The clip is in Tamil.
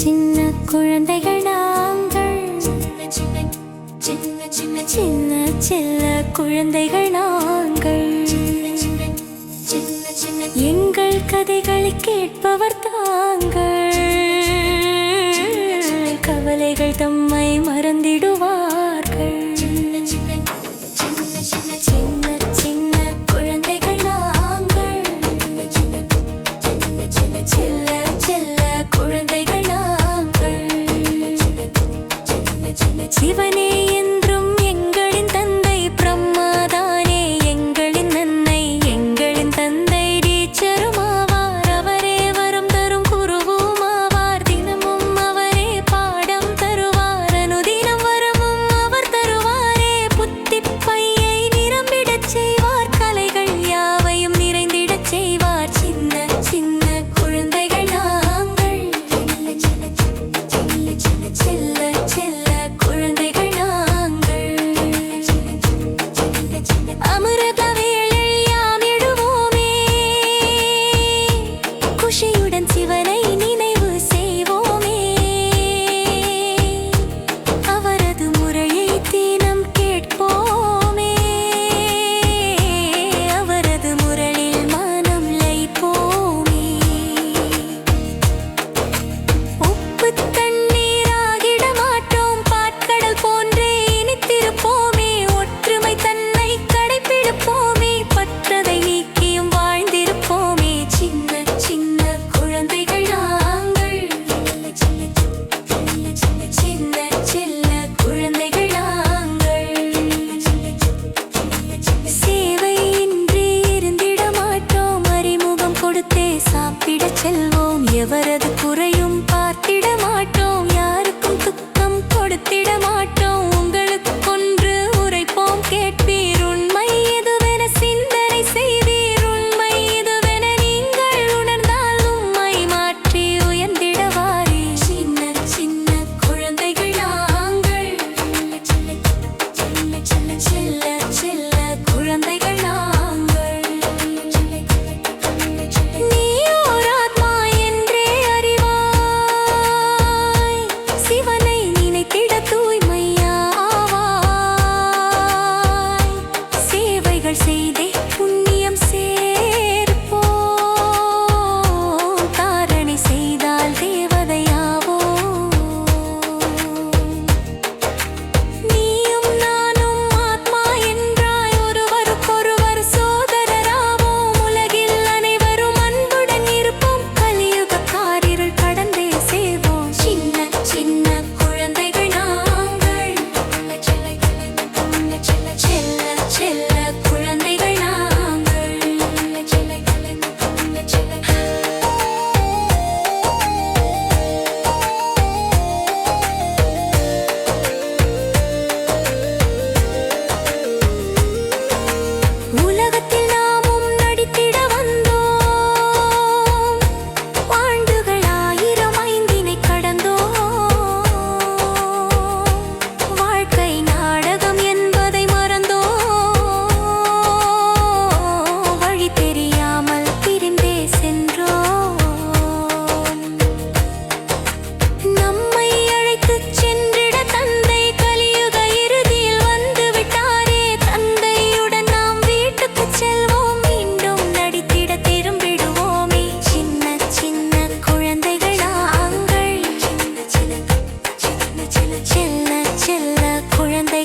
சின்ன குழந்தைகள் நாங்கள். சின்ன சின்ன சின்ன குழந்தைகள் நாங்கள். எங்கள் கதைகளை கேட்பவர் தாங்கள். சிவனே எவரது குறையும் பார்த்திட மாட்டோம் யாருக்கும் துக்கம் கொடுத்திட மாட்டோம் உங்களுக்கு கொன்று உரைப்போம் கேட்பீர் உண்மை எதுவென சிந்தனை செய்வீர் உண்மை எதுவென நீங்கள் உணர்ந்தால் உண்மை மாற்றி உயர்ந்திட சின்ன சின்ன குழந்தைகள் நாங்கள் செல்ல செல்ல செல்ல செல்ல செல்ல குழந்தை